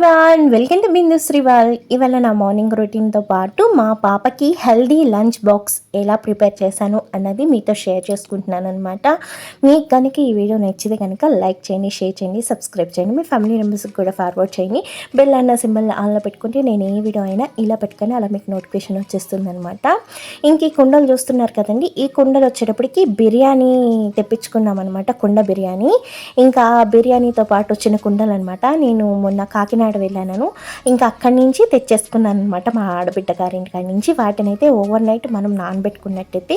Everyone welcome to Bindu Sriwal ఇవాళ నా morning రొటీన్తో పాటు మా పాపకి హెల్దీ లంచ్ బాక్స్ ఎలా ప్రిపేర్ చేశాను అన్నది మీతో షేర్ చేసుకుంటున్నాను అనమాట మీకు కనుక ఈ వీడియో నచ్చితే కనుక లైక్ చేయండి షేర్ చేయండి సబ్స్క్రైబ్ చేయండి. మీ ఫ్యామిలీ మెంబర్స్కి కూడా ఫార్వర్డ్ చేయండి. బెల్ అన్న సింబల్ ఆన్లో పెట్టుకుంటే నేను ఏ వీడియో అయినా ఇలా పెట్టుకొని అలా మీకు నోటిఫికేషన్ వచ్చేస్తుంది అనమాట ఇంక ఈ కుండలు చూస్తున్నారు కదండి ఈ కుండలు వచ్చేటప్పటికి బిర్యానీ తెప్పించుకున్నాం అనమాట కుండ బిర్యానీ. ఇంకా బిర్యానీతో పాటు వచ్చిన కుండలు అనమాట నేను మొన్న కాకినాడ వెళ్ళాను ఇంకా అక్కడి నుంచి తెచ్చేసుకున్నాను అనమాట మా ఆడబిడ్డ గారింటి కాడి నుంచి. వాటిని అయితే ఓవర్ నైట్ మనం నానబెట్టుకున్నట్టయితే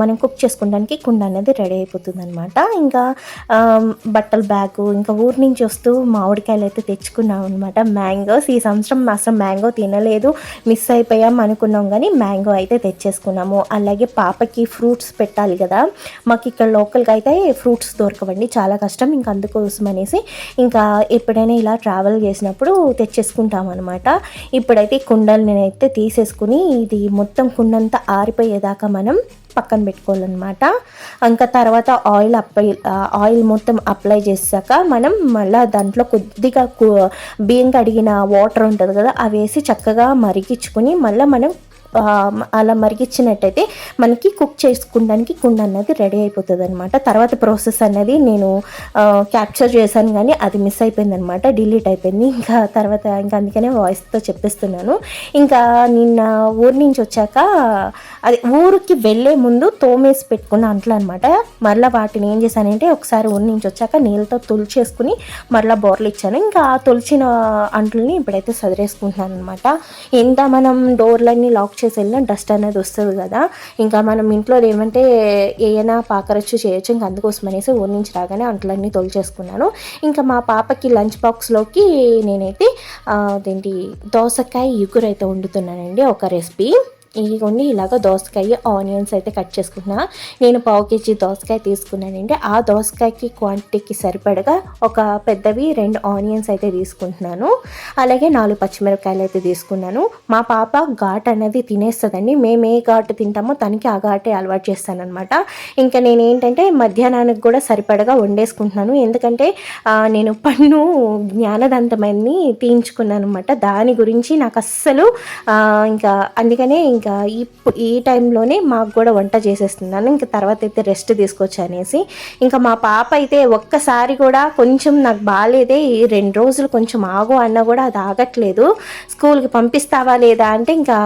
మనం కుక్ చేసుకోవడానికి కుండ అనేది రెడీ అయిపోతుంది అనమాట ఇంకా బట్టల బ్యాగ్ ఇంకా ఊరి నుంచి వస్తూ మామిడికాయలు అయితే తెచ్చుకున్నాం అనమాట మ్యాంగోస్ ఈ సంవత్సరం అసలు మ్యాంగో తినలేదు. మిస్ అయిపోయాం అనుకున్నాం కానీ మ్యాంగో అయితే తెచ్చేసుకున్నాము. అలాగే పాపకి ఫ్రూట్స్ పెట్టాలి కదా. మాకు ఇక్కడ లోకల్గా అయితే ఫ్రూట్స్ దొరకవండి. చాలా కష్టం. ఇంకా అందుకోసం అనేసి ఇంకా ఎప్పుడైనా ఇలా ట్రావెల్ చేసినప్పుడు తెచ్చేసుకుంటాం అనమాట ఇప్పుడైతే ఈ కుండలు నేనైతే తీసేసుకుని ఇది మొత్తం కుండంతా ఆరిపోయేదాకా మనం పక్కన పెట్టుకోవాలన్నమాట. ఇంకా తర్వాత ఆయిల్ అప్లై ఆయిల్ మొత్తం అప్లై చేసాక మనం మళ్ళీ దాంట్లో కొద్దిగా బియ్యం కడిగిన వాటర్ ఉంటుంది కదా అవి వేసి చక్కగా మరిగించుకుని మళ్ళీ మనం అలా మరిగించినట్టయితే మనకి కుక్ చేసుకోవడానికి కుండ అన్నది రెడీ అయిపోతుంది అనమాట తర్వాత ప్రాసెస్ అనేది నేను క్యాప్చర్ చేశాను కానీ అది మిస్ అయిపోయింది అనమాట డిలీట్ అయిపోయింది. ఇంకా తర్వాత ఇంకా అందుకనే వాయిస్తో చెప్పిస్తున్నాను. ఇంకా నిన్న ఊరి నుంచి వచ్చాక అది ఊరికి వెళ్ళే ముందు తోమేసి పెట్టుకున్న అంట్లు అనమాట మరలా వాటిని ఏం చేశానంటే ఒకసారి ఊరి నుంచి వచ్చాక నీళ్ళతో తులిచేసుకుని మరలా బోర్లు ఇచ్చాను. ఇంకా ఆ తొలిచిన అంట్లని ఇప్పుడైతే సదిరేసుకుంటున్నాను అనమాట ఎంత మనం డోర్లన్నీ లాక్ చేసి వెళ్ళినా డస్ట్ అనేది వస్తుంది కదా. ఇంకా మనం ఇంట్లో ఏమంటే ఏమైనా పాకరచ్చు చేయొచ్చు ఇంకా అందుకోసం అనేసి ఊరి నుంచి రాగానే అంట్లన్నీ తొలిచేసుకున్నాను. ఇంకా మా పాపకి లంచ్ బాక్స్లోకి నేనైతే అదేంటి దోసకాయ ఇగురు అయితే వండుతున్నానండి ఒక రెసిపీ. ఇదిగోండి ఇలాగ దోసకాయ ఆనియన్స్ అయితే కట్ చేసుకున్నా నేను పావు కేజీ దోసకాయ తీసుకున్నానండి. ఆ దోసకాయకి క్వాంటిటీకి సరిపడగా ఒక పెద్దవి రెండు ఆనియన్స్ అయితే తీసుకుంటున్నాను. అలాగే నాలుగు పచ్చిమిరపకాయలు అయితే తీసుకున్నాను. మా పాప ఘాట్ అనేది తినేస్తుందండి. మేము ఏ ఘాటు తింటామో తనకి ఆ ఘాటే అలవాటు చేస్తానమాట ఇంకా నేను ఏంటంటే మధ్యాహ్నానికి కూడా సరిపడగా వండేసుకుంటున్నాను. ఎందుకంటే నేను పన్ను జ్ఞానదంతమైంది తీయించుకున్నాను అనమాట దాని గురించి నాకు అస్సలు ఇంకా అందుకనే ఇంకా ఈ ఈ టైంలోనే మాకు కూడా వంట చేసేస్తున్నాను. ఇంకా తర్వాత అయితే రెస్ట్ తీసుకోవచ్చు అనేసి. ఇంకా మా పాప అయితే ఒక్కసారి కూడా కొంచెం నాకు బాగాలేదే ఈ రెండు రోజులు కొంచెం ఆగు అన్నా కూడా అది ఆగట్లేదు. స్కూల్కి పంపిస్తావా లేదా అంటే ఇంకా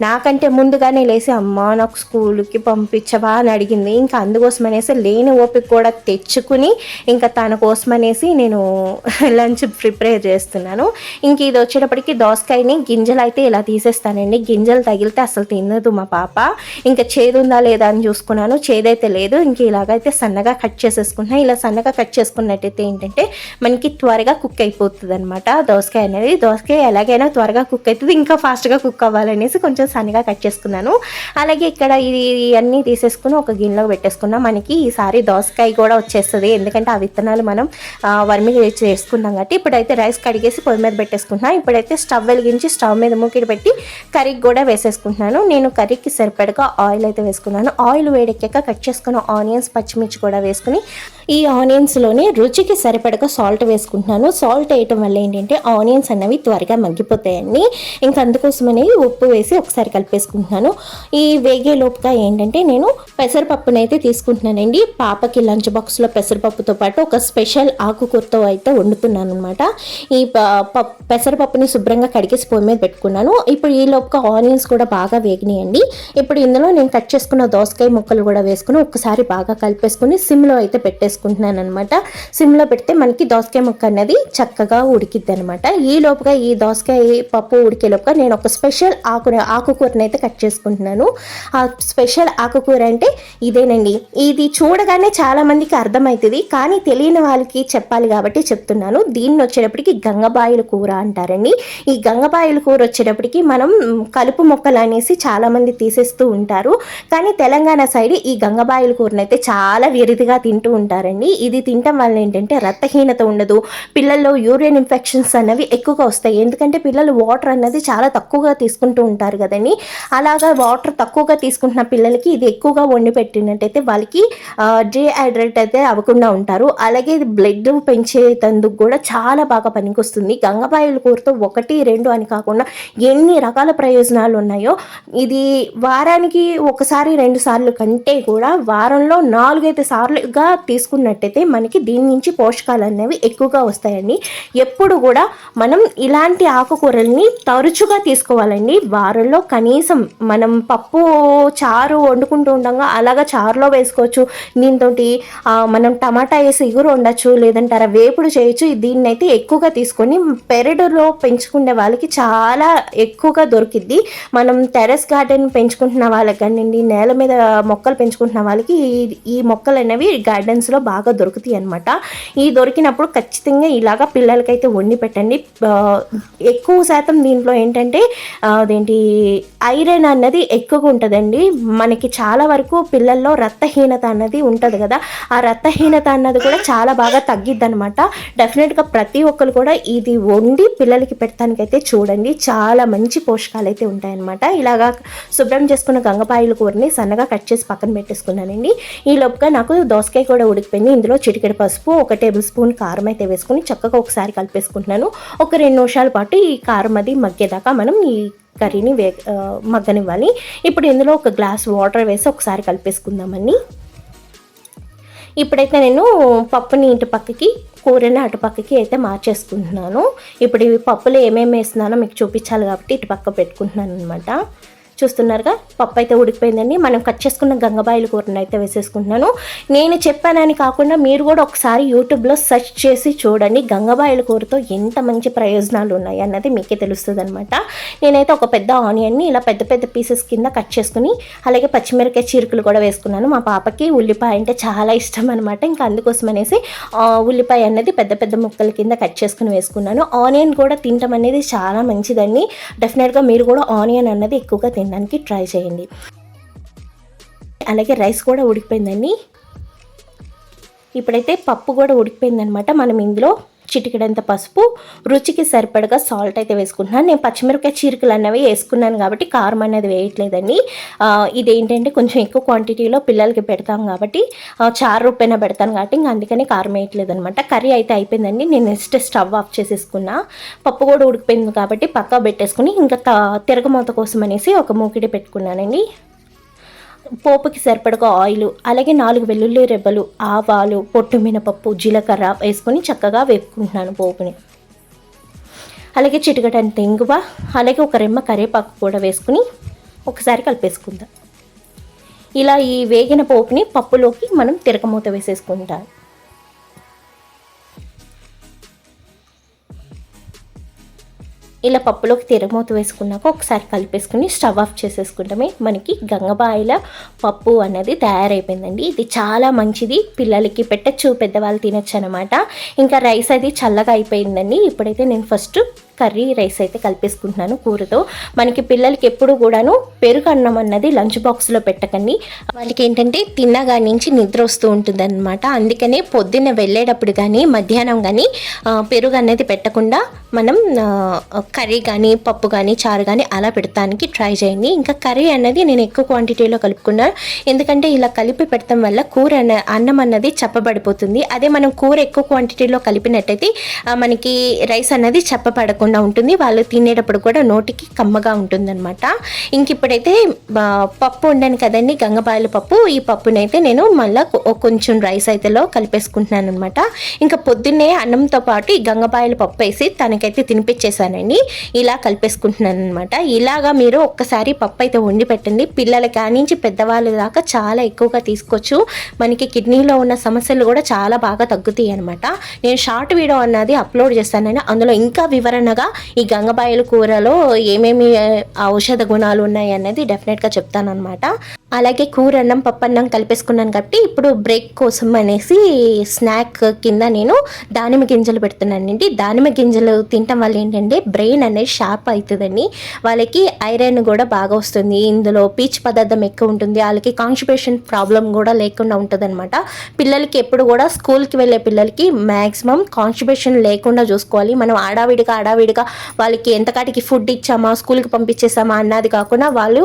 నాకంటే ముందుగానే లేసి అమ్మ నాకు స్కూల్కి పంపించవా? అని అడిగింది. ఇంకా అందుకోసం అనేసి లేని ఓపిక కూడా తెచ్చుకుని ఇంకా తన కోసం అనేసి నేను లంచ్ ప్రిపేర్ చేస్తున్నాను. ఇంక ఇది వచ్చేటప్పటికి దోసకాయని గింజలు అయితే ఇలా తీసేస్తానండి. గింజలు తగిలితే అసలు తినదు మా పాప. ఇంకా చేదు ఉందా లేదా అని చూసుకున్నాను. చేదైతే లేదు. ఇంక ఇలాగైతే సన్నగా కట్ చేసేసుకున్నా ఇలా సన్నగా కట్ చేసుకున్నట్టయితే ఏంటంటే మనకి త్వరగా కుక్ అయిపోతుంది అనమాట దోసకాయ అనేది దోసకాయ ఎలాగైనా త్వరగా కుక్ అవుతుంది ఇంకా ఫాస్ట్గా కుక్ అవ్వాలనేసి కొంచెం సన్నగా కట్ చేసుకున్నాను. అలాగే ఇక్కడ ఇది అన్నీ తీసేసుకుని ఒక గిన్నెలో పెట్టేసుకున్నా. మనకి ఈసారి దోసకాయ కూడా వచ్చేస్తుంది. ఎందుకంటే ఆ విత్తనాలు మనం వర్మి చేసుకున్నాం కాబట్టి ఇప్పుడైతే రైస్ కడిగేసి పొయ్యి మీద పెట్టేసుకుంటున్నాం. ఇప్పుడైతే స్టవ్ వెలిగించి స్టవ్ మీద మూకిడి పెట్టి కర్రీకి కూడా వేసుకుంటున్నాను. నేను కర్రీకి సరిపడగా ఆయిల్ అయితే వేసుకున్నాను. ఆయిల్ వేడెక్కాక కట్ చేసుకున్న ఆనియన్స్ పచ్చిమిర్చి కూడా వేసుకుని ఈ ఆనియన్స్లోనే రుచికి సరిపడగా సాల్ట్ వేసుకుంటున్నాను. సాల్ట్ వేయటం వల్ల ఏంటంటే ఆనియన్స్ అన్నవి త్వరగా మగ్గిపోతాయండి ఇంకా అందుకోసమని ఉప్పు వేసి ఒకసారి కలిపేసుకుంటున్నాను. ఈ వేగే లోపుగా ఏంటంటే నేను పెసరపప్పునైతే తీసుకుంటున్నానండి. పాపకి లంచ్ బాక్స్లో పెసరపప్పుతో పాటు ఒక స్పెషల్ ఆకుకూరతో అయితే వండుతున్నాను అనమాట ఈ పెసరపప్పుని శుభ్రంగా కడిగేసి పొయ్యి మీద పెట్టుకున్నాను. ఇప్పుడు ఈ లోపుగా ఆనియన్స్ కూడా బాగా వేగినాయండి. ఇప్పుడు ఇందులో నేను కట్ చేసుకున్న దోసకాయ ముక్కలు కూడా వేసుకుని ఒక్కసారి బాగా కలిపేసుకుని సిమ్లో అయితే పెట్టేసుకుంటున్నాను అనమాట సిమ్లో పెడితే మనకి దోసకాయ ముక్క అనేది చక్కగా ఉడికిద్ది అనమాట ఈ లోపుగా ఈ దోసకాయ పప్పు ఉడికే లోపుగా నేను ఒక స్పెషల్ ఆకు ఆకుకూరని అయితే కట్ చేసుకుంటున్నాను. ఆ స్పెషల్ ఆకుకూర అంటే ఇదేనండి. ఇది చూడగానే చాలా మందికి అర్థమవుతుంది కానీ తెలియని వాళ్ళకి చెప్పాలి కాబట్టి చెప్తున్నాను. దీన్ని వచ్చేటప్పటికి గంగబాయిల కూర అంటారండి. ఈ గంగబాయిల కూర వచ్చేటప్పటికి మనం కలుపు మొక్కలు అనేసి చాలామంది తీసేస్తూ ఉంటారు. కానీ తెలంగాణ సైడ్ ఈ గంగబాయిల కూరని అయితే చాలా విరిదిగా తింటూ ఉంటారండి. ఇది తినటం వల్ల ఏంటంటే రక్తహీనత ఉండదు. పిల్లల్లో యూరిన్ ఇన్ఫెక్షన్స్ అనేవి ఎక్కువగా వస్తాయి. ఎందుకంటే పిల్లలు వాటర్ అన్నది చాలా తక్కువగా తీసుకుంటూ ఉంటారు కదండి. అలాగా వాటర్ తక్కువగా తీసుకుంటున్న పిల్లలకి ఇది ఎక్కువగా వండి పెట్టినట్టయితే వాళ్ళకి డిహైడ్రేట్ అయితే అవ్వకుండా ఉంటారు. అలాగే ఇది బ్లడ్ పెంచేటందుకు కూడా చాలా బాగా పనికొస్తుంది. గంగబాయిల కూరతో ఒకటి రెండు అని కాకుండా ఎన్ని రకాల ప్రయోజనాలు ఉన్నాయో ఇది వారానికి ఒకసారి రెండు సార్లు కంటే కూడా వారంలో నాలుగైదు సార్లుగా తీసుకున్నట్టయితే మనకి దీని నుంచి పోషకాలు అనేవి ఎక్కువగా వస్తాయండి. ఎప్పుడు కూడా మనం ఇలాంటి ఆకుకూరల్ని తరచుగా తీసుకోవాలండి. వారంలో కనీసం మనం పప్పు చారు వండుకుంటూ ఉండగా అలాగా చారులో వేసుకోవచ్చు. దీంతో మనం టమాటా వేసి ఇగురు ఉండొచ్చు లేదంటే అలా వేపుడు చేయొచ్చు. దీన్ని అయితే ఎక్కువగా తీసుకొని పెరడులో పెంచుకునే వాళ్ళకి చాలా ఎక్కువగా దొరికిద్ది. మనం టెరెస్ గార్డెన్ పెంచుకుంటున్న వాళ్ళకి కానివ్వండి నేల మీద మొక్కలు పెంచుకుంటున్న వాళ్ళకి ఈ- ఈ మొక్కలు అనేవి గార్డెన్స్లో బాగా దొరుకుతాయి అనమాట ఈ దొరికినప్పుడు ఖచ్చితంగా ఇలాగా పిల్లలకైతే వండి పెట్టండి. ఎక్కువ శాతం దీంట్లో ఏంటంటే అదేంటి ఐరన్ అన్నది ఎక్కువగా ఉంటుందండి. మనకి చాలా వరకు పిల్లల్లో రక్తహీనత అన్నది ఉంటుంది కదా. ఆ రక్తహీనత అన్నది కూడా చాలా బాగా తగ్గిద్ది అనమాట డెఫినెట్గా ప్రతి ఒక్కరు కూడా ఇది వండి పిల్లలకి పెట్టడానికైతే చూడండి. చాలా మంచి పోషకాలు అయితే ఉంటాయన్నమాట. ఇలాగా శుభ్రం చేసుకున్న గంగపాయల కూరని సన్నగా కట్ చేసి పక్కన పెట్టేసుకున్నానండి. ఈ లోపుగా నాకు దోసకాయ కూడా ఉడికిపోయింది. ఇందులో చిటికెడు పసుపు ఒక టేబుల్ స్పూన్ కారం అయితే వేసుకుని చక్కగా ఒకసారి కలిపేసుకుంటున్నాను. ఒక రెండు నిమిషాల పాటు ఈ కారం అది మగ్గేదాకా మనం ఈ కర్రీని వే మగ్గనివ్వాలి. ఇప్పుడు ఇందులో ఒక గ్లాస్ వాటర్ వేసి ఒకసారి కలిపేసుకుందామని ఇప్పుడైతే నేను పప్పుని ఇటు పక్కకి కూరని అటు పక్కకి అయితే మార్చేసుకుంటున్నాను. ఇప్పుడు ఇవి పప్పులో ఏమేమి వేస్తున్నానో మీకు చూపించాలి కాబట్టి ఇటు పక్క పెట్టుకుంటున్నాను అనమాట చూస్తున్నారుగా? పప్పు అయితే ఉడికిపోయిందండి. మనం కట్ చేసుకున్న గంగబాయిల కూరను అయితే వేసేసుకుంటున్నాను. నేను చెప్పానని కాకుండా మీరు కూడా ఒకసారి యూట్యూబ్లో సెర్చ్ చేసి చూడండి గంగబాయిల కూరతో ఎంత మంచి ప్రయోజనాలు ఉన్నాయి అన్నది మీకే తెలుస్తుంది అనమాట నేనైతే ఒక పెద్ద ఆనియన్ని ఇలా పెద్ద పెద్ద పీసెస్ కింద కట్ చేసుకుని అలాగే పచ్చిమిరకాయ చీరుకులు కూడా వేసుకున్నాను. మా పాపకి ఉల్లిపాయ అంటే చాలా ఇష్టం అనమాట ఇంకా అందుకోసం అనేసి ఉల్లిపాయ అనేది పెద్ద పెద్ద ముక్కల కింద కట్ చేసుకుని వేసుకున్నాను. ఆనియన్ కూడా తినటం అనేది చాలా మంచిదండి. డెఫినెట్గా మీరు కూడా ఆనియన్ అన్నది ఎక్కువగా తినడానికి ట్రై చేయండి. అలాగే రైస్ కూడా ఉడికిపోయిందండి. ఇప్పుడైతే పప్పు కూడా ఉడికిపోయిందనమాట మనం ఇందులో చిటికెడంత పసుపు రుచికి సరిపడగా సాల్ట్ అయితే వేసుకుంటున్నాను. నేను పచ్చిమిరపకాయ చీరికలు అన్నవి వేసుకున్నాను కాబట్టి కారం అనేది వేయట్లేదండి. ఇదేంటంటే కొంచెం ఎక్కువ క్వాంటిటీలో పిల్లలకి పెడతాం కాబట్టి చారు రూపాయన పెడతాను కాబట్టి ఇంకా అందుకని కారం వేయట్లేదు అనమాట కర్రీ అయితే అయిపోయిందండి. నేను నెక్స్ట్ స్టవ్ ఆఫ్ చేసేసుకున్నా. పప్పు కూడా ఉడికిపోయింది కాబట్టి పక్కా పెట్టేసుకుని ఇంకా తిరగమూత కోసం అనేసి ఒక మూకిడి పెట్టుకున్నానండి. పోపుకి సరిపడగా ఆయిల్ అలాగే నాలుగు వెల్లుల్లి రెబ్బలు ఆవాలు పొట్టు మినపప్పు జీలకర్ర వేసుకొని చక్కగా వేపుకుంటున్నాను పోపుని. అలాగే చిటికటని ఇంగువ అలాగే ఒక రెమ్మ కరివేపాకు కూడా వేసుకుని ఒకసారి కలిపేసుకుందాం. ఇలా ఈ వేగిన పోపుని పప్పులోకి మనం తిరగమూత వేసేసుకుంటాం. ఇలా పప్పులోకి తిరగమూత వేసుకున్నాక ఒకసారి కలిపేసుకుని స్టవ్ ఆఫ్ చేసేసుకుంటామే. మనకి గంగబాయిల పప్పు అనేది తయారైపోయిందండి. ఇది చాలా మంచిది. పిల్లలకి పెట్టచ్చు పెద్దవాళ్ళు తినచ్చు అనమాట ఇంకా రైస్ అది చల్లగా అయిపోయిందండి. ఇప్పుడైతే నేను ఫస్ట్ కర్రీ రైస్ అయితే కలిపేసుకుంటున్నాను కూరతో. మనకి పిల్లలకి ఎప్పుడు కూడాను పెరుగు అన్నం అన్నది లంచ్ బాక్స్లో పెట్టకండి. వాళ్ళకి ఏంటంటే తిన్నగా నుంచి నిద్ర వస్తూ ఉంటుంది అనమాట అందుకనే పొద్దున్న వెళ్ళేటప్పుడు కానీ మధ్యాహ్నం కానీ పెరుగు అనేది పెట్టకుండా మనం కర్రీ కానీ పప్పు కానీ చారు కానీ అలా పెడతానికి ట్రై చేయండి. ఇంకా కర్రీ అన్నది నేను ఎక్కువ క్వాంటిటీలో కలుపుకున్నాను. ఎందుకంటే ఇలా కలిపి పెడతాం వల్ల కూర అన్న అన్నం అన్నది చప్పబడిపోతుంది. అదే మనం కూర ఎక్కువ క్వాంటిటీలో కలిపినట్టయితే మనకి రైస్ అన్నది లేకుండా ఉంటుంది. వాళ్ళు తినేటప్పుడు కూడా నోటికి కమ్మగా ఉంటుందన్నమాట. ఇంక ఇప్పుడైతే పప్పు ఉండాను కదండి గంగపాయల పప్పు. ఈ పప్పునైతే నేను మళ్ళీ కొంచెం రైస్ అయితేలో కలిపేసుకుంటున్నాను అనమాట ఇంకా పొద్దున్నే అన్నంతో పాటు ఈ గంగపాయల పప్పు వేసి తనకైతే తినిపించేశానండి ఇలా కలిపేసుకుంటున్నాను అనమాట ఇలాగా మీరు ఒక్కసారి పప్పు అయితే వండి పెట్టండి. పిల్లల కానించి పెద్దవాళ్ళ దాకా చాలా ఎక్కువగా తీసుకోవచ్చు. మనకి కిడ్నీలో ఉన్న సమస్యలు కూడా చాలా బాగా తగ్గుతాయి అనమాట నేను షార్ట్ వీడియో అన్నది అప్లోడ్ చేస్తానని అందులో ఇంకా వివరణగా ఈ గంగబాయల కూరలో ఏమేమి ఔషధ గుణాలు ఉన్నాయి అనేది డెఫినెట్గా చెప్తాను అనమాట అలాగే కూర అన్నం పప్పన్నం కలిపేసుకున్నాను కాబట్టి ఇప్పుడు బ్రేక్ కోసం అనేసి స్నాక్ కింద నేను దానిమ్మ గింజలు పెడుతున్నానండి. దానిమ్మ గింజలు తినటం వల్ల ఏంటంటే బ్రెయిన్ అనేది షార్ప్ అవుతుందండి. వాళ్ళకి ఐరన్ కూడా బాగా వస్తుంది. ఇందులో పీచ్ పదార్థం ఎక్కువ ఉంటుంది. వాళ్ళకి కాన్స్టిపేషన్ ప్రాబ్లం కూడా లేకుండా ఉంటుంది అనమాట పిల్లలకి ఎప్పుడు కూడా స్కూల్కి వెళ్ళే పిల్లలకి మ్యాక్సిమం కాన్స్టిపేషన్ లేకుండా చూసుకోవాలి. మనం ఆడావిడిగా ఆడావిడిగా వాళ్ళకి ఎంతకాటికి ఫుడ్ ఇచ్చామా స్కూల్కి పంపించేసామా అన్నది కాకుండా వాళ్ళు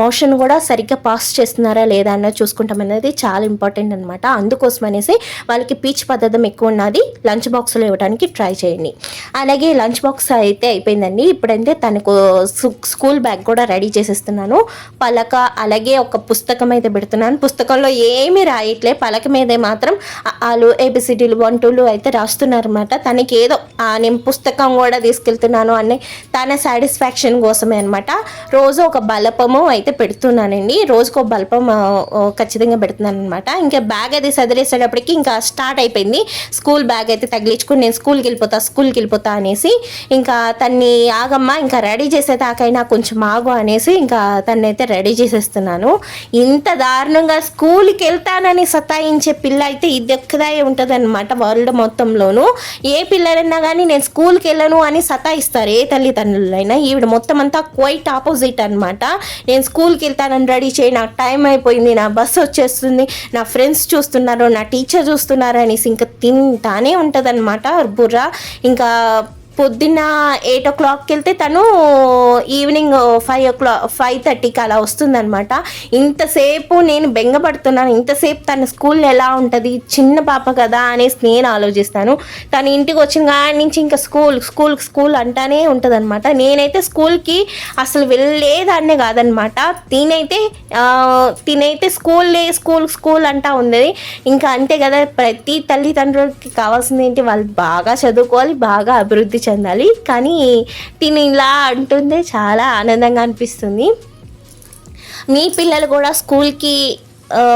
మోషన్ కూడా సరిగ్గా పాస్ చేస్తున్నారా లేదా అన్నది చూసుకుంటాం అనేది చాలా ఇంపార్టెంట్ అనమాట అందుకోసం అనేసి వాళ్ళకి పీచ్ పదార్థం ఎక్కువ ఉన్నది లంచ్ బాక్స్లో ఇవ్వడానికి ట్రై చేయండి. అలాగే లంచ్ బాక్స్ అయితే అయిపోయిందండి. ఇప్పుడైతే తనకు స్కూల్ బ్యాగ్ కూడా రెడీ చేసేస్తున్నాను. పలక అలాగే ఒక పుస్తకం అయితే పెడుతున్నాను. పుస్తకంలో ఏమీ రాయట్లే. పలక మీదే మాత్రం వాళ్ళు ఏబిసిడీలు వన్ టూలు అయితే రాస్తున్నారు అనమాట తనకి ఏదో "ఆ, నేను పుస్తకం కూడా తీసుకెళ్తున్నాను అని తన సాటిస్ఫాక్షన్ కోసమే అనమాట రోజు ఒక బలపము అయితే పెడుతున్నానండి. రోజు రోజుకు బల్పం ఖచ్చితంగా పెడుతున్నాను అనమాట ఇంకా బ్యాగ్ అది సదిలేసేటప్పటికి ఇంకా స్టార్ట్ అయిపోయింది. స్కూల్ బ్యాగ్ అయితే తగిలించుకుని నేను స్కూల్కి వెళ్ళిపోతా స్కూల్కి వెళ్ళిపోతా అనేసి ఇంకా తన్ని ఆగమ్మా ఇంకా రెడీ చేసేదాకైనా కొంచెం ఆగు అనేసి ఇంకా తన్నైతే రెడీ చేసేస్తున్నాను. ఇంత దారుణంగా స్కూల్కి వెళ్తానని సతాయించే పిల్ల అయితే ఇది ఒక్కదాయే ఉంటుంది అనమాట వరల్డ్ మొత్తంలోనూ. ఏ పిల్లలైనా కానీ నేను స్కూల్కి వెళ్ళను అని సతాయిస్తారు. ఏ తల్లిదండ్రులైనా ఈవిడ మొత్తం అంతా క్వైట్ ఆపోజిట్ అనమాట నేను స్కూల్కి వెళ్తానని రెడీ చేయి నాకు టైం అయిపోయింది నా బస్సు వచ్చేస్తుంది నా ఫ్రెండ్స్ చూస్తున్నారు నా టీచర్ చూస్తున్నారు అనేసి ఇంకా తింటానే ఉంటుంది బుర్ర. ఇంకా పొద్దున్న ఎయిట్ ఓ క్లాక్కి వెళ్తే తను evening five o'clock five థర్టీకి అలా వస్తుందనమాట ఇంతసేపు నేను బెంగపడుతున్నాను ఇంతసేపు తన స్కూల్ ఎలా ఉంటుంది చిన్న పాప కదా అనేసి నేను ఆలోచిస్తాను. తను ఇంటికి వచ్చిన కాడి నుంచి ఇంకా స్కూల్ స్కూల్ స్కూల్ అంటానే ఉంటుంది అనమాట నేనైతే స్కూల్కి అసలు వెళ్ళేదాన్నే కాదనమాట తినైతే తినైతే స్కూల్ స్కూల్ స్కూల్ అంటా ఉంది ఇంకా అంతే కదా ప్రతి తల్లిదండ్రులకి కావాల్సింది ఏంటి వాళ్ళు బాగా చదువుకోవాలి బాగా అభివృద్ధి చెందాలి. కానీ తిని ఇలా అంటుందే చాలా ఆనందంగా అనిపిస్తుంది. మీ పిల్లలు కూడా స్కూల్కి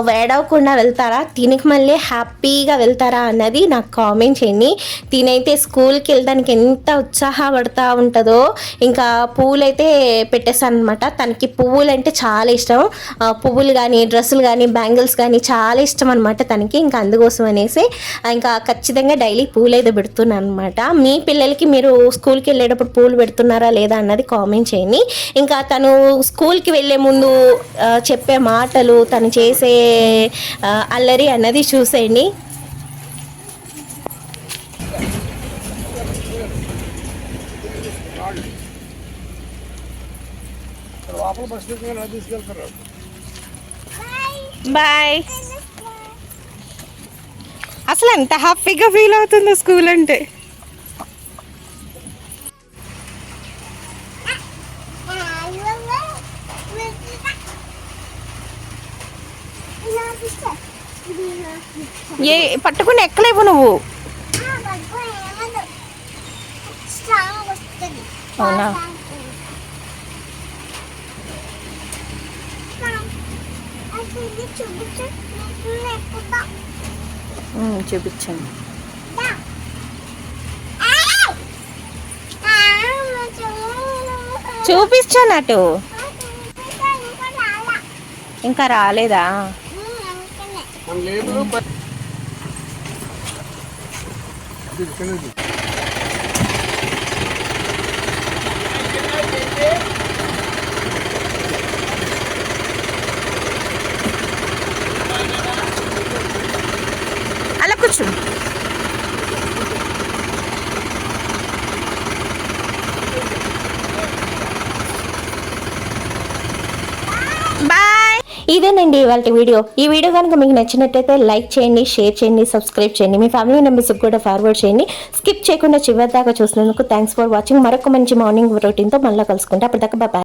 వేడవకుండా వెళ్తారా? తినక మళ్ళీ హ్యాపీగా వెళ్తారా అన్నది నాకు కామెంట్ చేయండి. తినైతే స్కూల్కి వెళ్ళడానికి ఎంత ఉత్సాహపడతా ఉంటుందో ఇంకా పువ్వులైతే పెట్టేస్తాను అనమాట తనకి పువ్వులు అంటే చాలా ఇష్టం. పువ్వులు కానీ డ్రెస్సులు కానీ బ్యాంగిల్స్ కానీ చాలా ఇష్టం అనమాట తనకి. ఇంకా అందుకోసం అనేసి ఇంకా ఖచ్చితంగా డైలీ పూలు అయితే పెడుతున్నాను అనమాట మీ పిల్లలకి మీరు స్కూల్కి వెళ్ళేటప్పుడు పూలు పెడుతున్నారా లేదా అన్నది కామెంట్ చేయండి. ఇంకా తను స్కూల్కి వెళ్ళే ముందు చెప్పే మాటలు తను చేసే ఆ, అల్లరి అన్నది చూసేయండి. బాయ్ అసలు ఎంత హ్యాపీగా ఫీల్ అవుతుందో స్కూల్ అంటే. ఏ పట్టుకుని ఎక్కలేవు నువ్వు. అవునా? చూపించండి. చూపించాను అటు. ఇంకా రాలేదా? మన లేదు బ- ఇది ఇక్కడ ఇది. అలా కూర్చో బాయ్ ఇదేనండి ఇవాళ వీడియో. ఈ వీడియో కనుక మీకు నచ్చినట్టయితే లైక్ చేయండి షేర్ చేయండి సబ్స్క్రైబ్ చేయండి. మీ ఫ్యామిలీ మెంబర్స్కి కూడా ఫార్వర్డ్ చేయండి. స్కిప్ చేయకుండా చివరి దాకా చూసినందుకు థ్యాంక్స్ ఫర్ వాచింగ్. మరొక మంచి మార్నింగ్ రొటీన్తో మళ్ళీ కలుసుకుంటే అప్పటిదాకా బాయ్